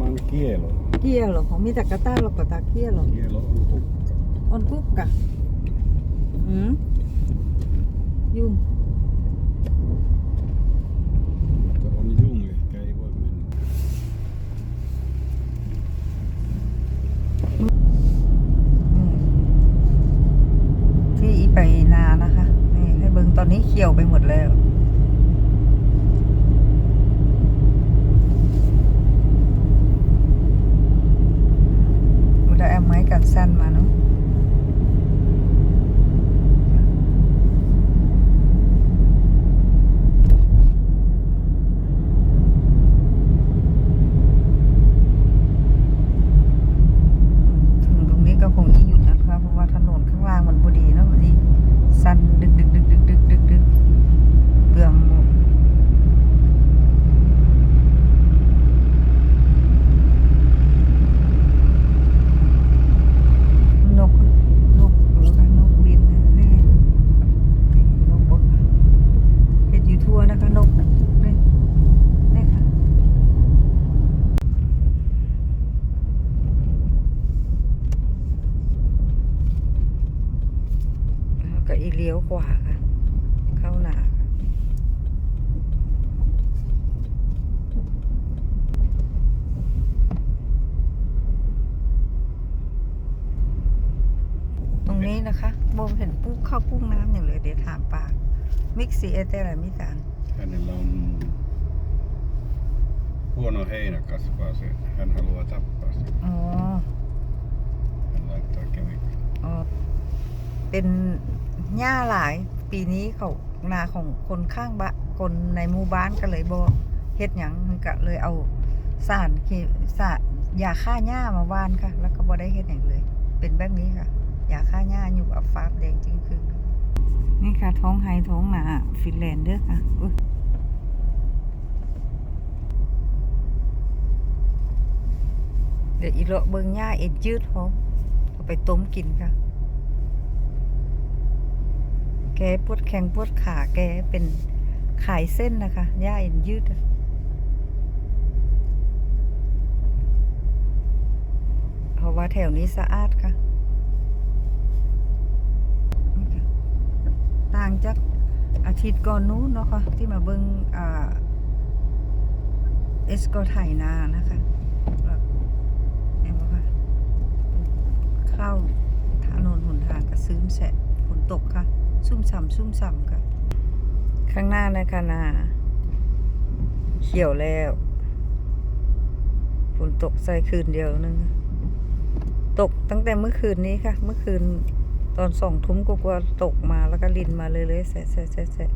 man kielo. เกี้ยวเหรอของมีแต่กระต้าหรอกกระตาเกี้ยวเหรอ Kielo on kukka. ออนกุ๊กกะอืมยุ่ง Mutta on jung ehkä ei voi mennä. อืมที่อีไปนานะคะนี่ให้เบิ่งตอนนี้เขียวไปหมดแล้ว อุดาแอมไม้กัน สั้นมาเนาะถึงตรงนี้ก็คงอีหยุดนะคะเพราะว่าถนนข้างล่างมันพอดีเนาะมันนี้สั้นดึกดึกดึกดึกดึกดึกดึกเปลืองหมด นกนกหรือว่านกบินนะแน่นกบกเห็ดอยู่ทั่วนะคะนกน่ะนี่นี่ค่ะแล้วก็อีเลี้ ยวขวาค่ะ เข้าหนาค่ะตรงนี้นะคะโบเห็นปุ๊กข้าวกุ้งน้ำอย่างเลยเดี๋ยวถามป้ามิกซีเอเตอะไรมิตาน Hänellä on huono heinä kasvaa se. Hän haluaa tappaa sen. อ๋อ Hän laittaa kemikaali. อ๋อเป็น หญ้าหลายปีนี้เขานาของคนข้างบ้านคนในหมู่บ้านก็เลยบอเฮ็ดหยังมันก็เลยเอาสารเคสารยาฆ่าหญ้ามาว่านค่ะ แล้วก็บ่ได้เฮ็ดหยังเลย เป็นแบบนี้ค่ะยาฆ่าหญ้าอยู่อับฟ้าแดงจริงคือนี่ค่ะท้องไฮท้องหนาฟินแลนด์เด้อค่ะเดี๋ยวอีเลาะเบิงหญ้าเอ็ดยืดพร้อมเอาไปต้มกินค่ะ แกปวดแข้งปวดขาแกเป็นขายเส้นนะคะหญ้าเอ็นยืดเพราะว่าแถวนี้สะอาดค่ะ ต่างจากอาทิตย์ก่อนนู้นเนาะค่ะ ที่มาเบิงอ่าเอสโกไถนานะคะเห็นไหมคะเข้าถนนหนทางก็ซื้มแสะฝนตกค่ะ ซุ่มซ่ำซุ่มซ่ำค่ะ ข้างหน้านะคะนาเขียวแล้วฝนตกใส่คืนเดียวนึง ตกตั้งแต่เมื่อคืนนี้ค่ะ เมื่อคืนตอนสองทุ่มกว่าๆตกมาแล้วก็ลินมาเลยเลยๆแสะแสะแสะแสะ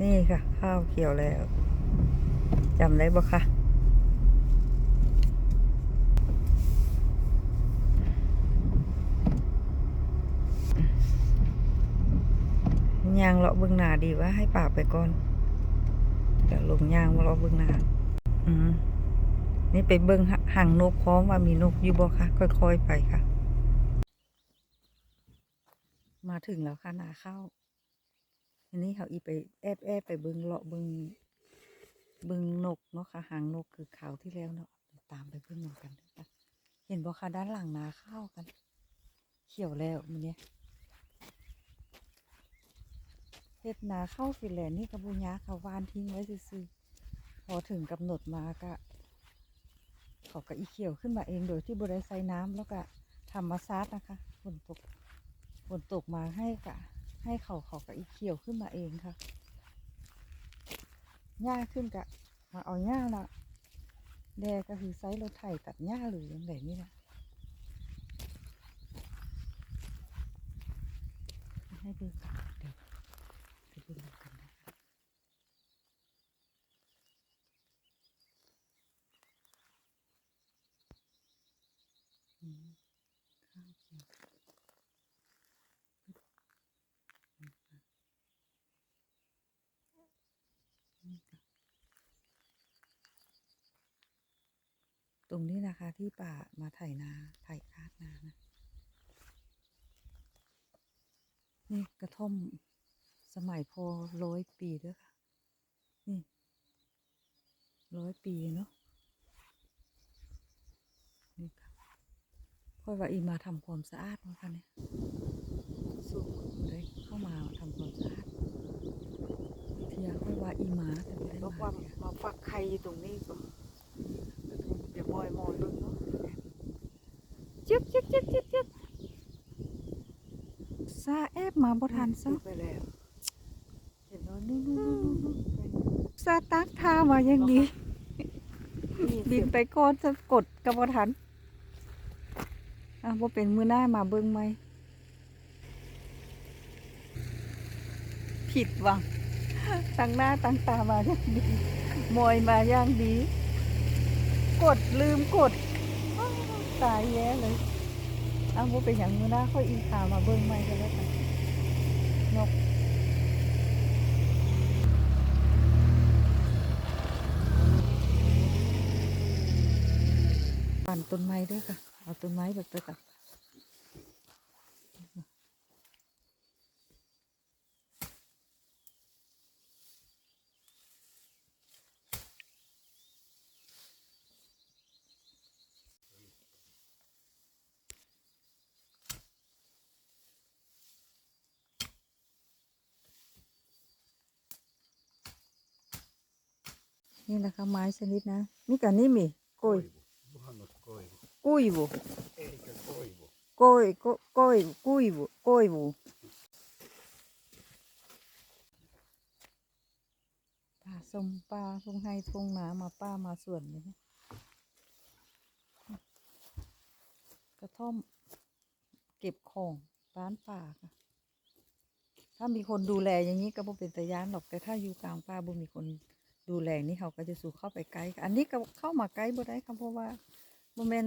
นี่ค่ะ ข้าวเขียวแล้วจำได้ปะคะ ยางเลาะเบื้องหน้าดีว่าให้ป่าไปก่อนเดี๋ยวลงยางมาเลาะเบื้องหน้าอืมนี่ไปเบิ้องห่างนกพร้อมว่ามีนกอยู่บ่คะค่อย ๆ ไปค่ะ มาถึงแล้วค่ะนาข้าวอันนี้เขาอีไปแอบแอบไปเบิ้องเลาะเบิ้องเบิ้องนกเนาะค่ะห่างนกคือขาวที่แล้วเนาะตามไปเบิ้องหมือนกันเด้อค่ะเห็นบ่คะด้านหลังนาข้าวกัน เขียวแล้วมันเนี่ย เฮ็ดนาเข้าวฟินแลนด์นี่กระบุญยาเขาวานทิ้งไว้ซื่อๆพอถึงกำหนดมาก็เขาก็อีเขียวขึ้นมาเองโดยที่บริใส่น้ำแล้วก็ทำมาซาดนะคะฝนตกฝนตกมาให้กะให้เขาเขากับอีเขียวขึ้นมาเองค่ะหญ้าขึ้นกะมาเอาหญ้าละแดก็คือไซส์รถไถตัดหญ้าหรือยังไงนี่แหละให้ดูเดี๋ยวไปดูกันนะคะอืมข้าวเขียว ตรงนี้นะคะที่ป่ามาไถนาไถคาดนานะ นี่กระท่อมสมัยพอร้อยปีด้วยค่ะ นี่ร้อยปีเนาะนี่ค่ะพ่อยว่าอีมาทำความสะอาดเนาะค่ะเนี่ยสู้เลยเข้ามาทำความสะอาดเทียค่อยว่าอีมาแต่ไม่ได้มาว่าเนี่ยมาฝักไข่อยู่ตรงนี้ก็เดี๋ยวมอยมอยๆเบิ่งเนาะ จึ๊บจึ๊บจึ๊บจึ๊บจึ๊บซาแอบมาบ่ทันซะซื้อไปแล้วเห็นว่านู่นนู่นนู่นนู่นเป็นซาตักทามาอย่างดีนี่บิเสีนยบไปก่อนจะกดกระบทันอะว่าเป็นมือหน้ามาเบิ้งไหม ผิดหวังตั้งหน้าตั้งตามาอย่างดีมอยมาอย่างดี กดลืมกดอ้าวตายแย่เลย อ้าวว่เป็นอย่างมือหน้าค่อยอีขามาเบิ้งไหมกันแล้วกันนกปั่นต้นไม้ด้วยค่ะ เอาต้นไม้แบบไปกับ นี่นะคะไม้ชนิดนะนี่กันนี่มีกล้วยกุ้ยบุกล้วยกล้วยกล้วยกุ้ยบุกล้วยบุป่าสมปลาทงไฮทงหนามาป้ามาส่วนนี้กระท่อมเก็บของร้านป่าค่ะถ้ามีคนดูแลอย่างนี้ก็บ่เป็นตะยานหรอกแต่ถ้าอยู่กลางป่าบ่มีคน ดูแลนี่เขาก็จะสู่เข้าไปไกลอันนี้ก็เข้ามาไกลบ่ได้ค่ะเพราะว่าบ่แม่น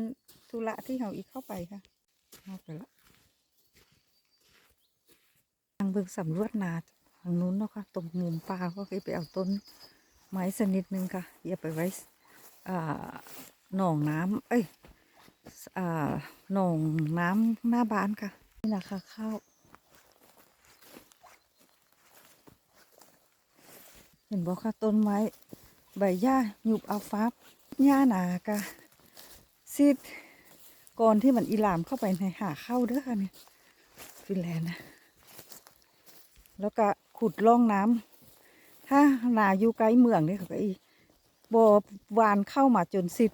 ธุระที่เขาอีกเข้าไปค่ะเข้าไปละทางเบิ่งสำรวจนาทางนู้นเนาะค่ะตรงมุมป่าก็เคยไปเอาต้นไม้สนิดนึงค่ะอย่าไปไว้หนองน้ำเอ้ยอหนองน้ำหน้าบ้านค่ะนี่นะคะข้าว เห็นบอกค่ะต้นไม้ใบหญ้าหยุบเอาฟ้าหญ้าหนากะซีดก่อนที่มันอีหลามเข้าไปในหาเข้าเด้อค่ะเนี่ยฟินแลนด์นะ แล้วก็ขุดร่องน้ำถ้านาอยู่ไกล้เมืองเนี่เขาก็อีบอวานเข้ามาจนซิด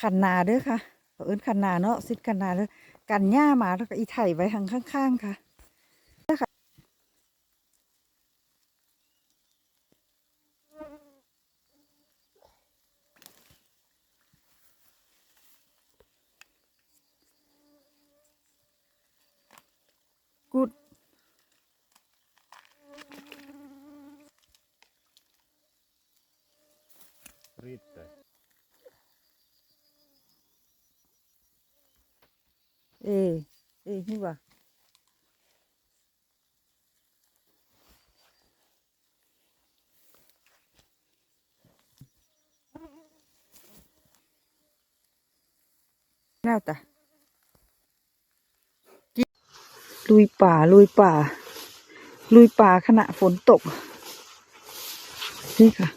คันนาเด้อค่ะเอิ้นคันนาเนาะซิดคันนาเด้อกันหญ้ามาแล้วก็อีไถไว้ทางข้าง ๆ ค่ะ กุด Riittää. เอเอนี่ว่ะน่าตะลุยป่า ลุยป่า ลุยป่าขณะฝนตก นี่ค่ะ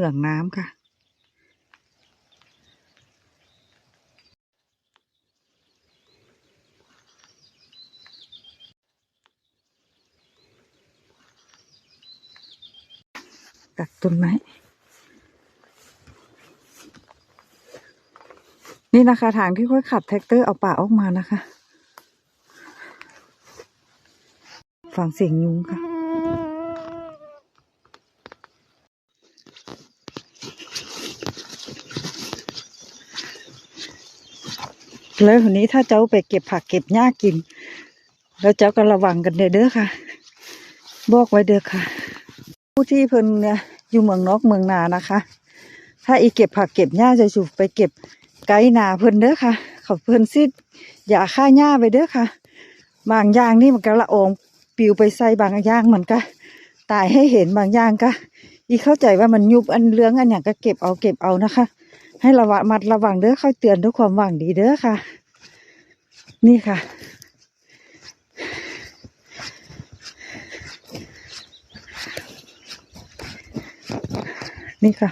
มืองน้ำค่ะ ตัดต้นไม้นี่นะคะ ทางที่ค่อยขับแท็กเตอร์เอาป่าออกมานะคะ ฟังเสียงยุงค่ะ แล้วทีนี้ถ้าเจ้าไปเก็บผักเก็บหญ้ากิน แล้วเจ้าก็ระวังกันเด้อค่ะ บอกไว้เด้อค่ะ ผู้ที่เพิ่นเนี่ยอยู่เมืองนอกเมืองนานะคะ ถ้าอีเก็บผักเก็บหญ้าจะสูไปเก็บไกด์นาเพิ่นเด้อค่ะ เขาเพิ่นซิดอย่าฆ่าหญ้าไปเด้อค่ะ บางอย่างนี่มันก็ละอองปิวไปใส่บางอย่างมันก็ตายให้เห็นบางอย่างก็อีเข้าใจว่ามันยุบอันเลื้องอันอย่างก็เก็บเอาเก็บเอานะคะ ให้ระวังมัดระวังเด้อเข้าเตือนด้วยความหวังดีเด้อค่ะ นี่ค่ะ นี่ค่ะ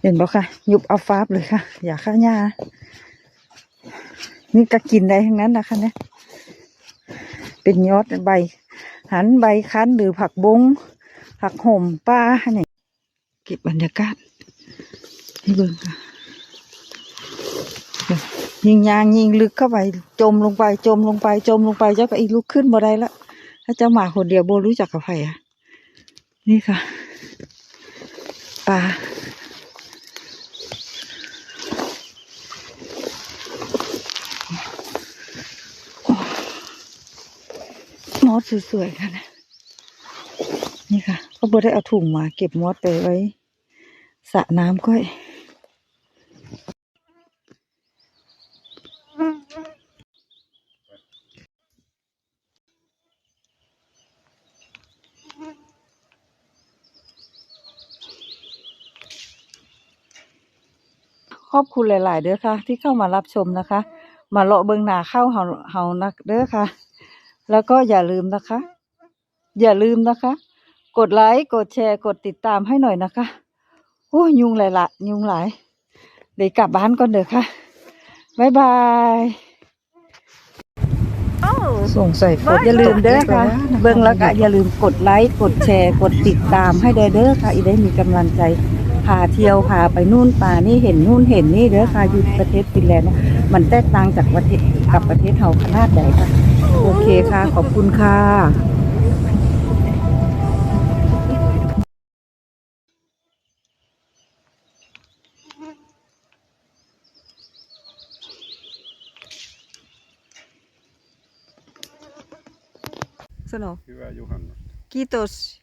เห็นบ่ค่ะ ยุบเอาฟ้าบเลยค่ะ อย่าข้าหญ้านี่ก็กินได้ทั้งนั้นนะคะเนี่ยเป็นยอดใบ หันใบคั้นหรือผักบงผักห่มป้าเนี่ย เก็บบรรยากาศให้เบิ่งค่ะยวยิงยางยิงลึกเข้าไป จมลงไป จมลงไป จมลงไปเจ้าก็อีลุกขึ้นบ่ได้ละถ้าเจ้าหมาคนเดียวโบรู้จักกับใครอะ นี่ค่ะปลามอสสวยๆค่ะนะนี่ค่ะก็บ่ได้เอาถุงมา เก็บมอสไปไว้ สระน้ำก้อย ขอบคุณหลาย ๆ เด้อค่ะ ที่เข้ามารับชมนะคะ มาเลาะเบิงหนาเข้าเฮาเฮานักเด้อค่ะ แล้วก็อย่าลืมนะคะ อย่าลืมนะคะ กดไลค์ กดแชร์ กดติดตามให้หน่อยนะคะ โอ้ยยุงหลายละยุงหลาย เดี๋ยวกลับบ้านก่อนเด้อค่ะบ๊ายบาย ส่งใส่ฝนอย่าลืมเด้อค่ะ เบิ่งแล้วก็อย่าลืมกดไลค์กดแชร์กดติดตามให้ได้เด้อค่ะอีได้มีกำลังใจพาเที่ยวพาไปนู่นป่านี่เห็นนู่นเห็นนี่เด้อค่ะอยู่ประเทศฟินแลนด์เนี่ยมันแตกต่างจากประเทศกับประเทศเฮาขนาดใดค่ะ โอเคค่ะ ขอบคุณค่ะ Sano, Hyvää juhannusta kiitos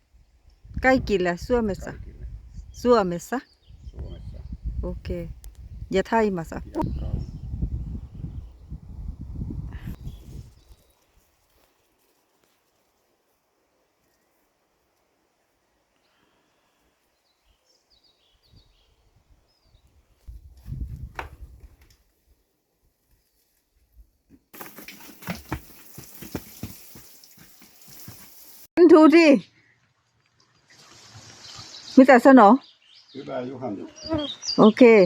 kaikille Suomessa. kaikille Suomessa. Suomessa Okei. Okay. Ja Taimassa. ja kauan. One, two, three. Mitä sanoo? Hyvää juhannusta. Okei. Okay.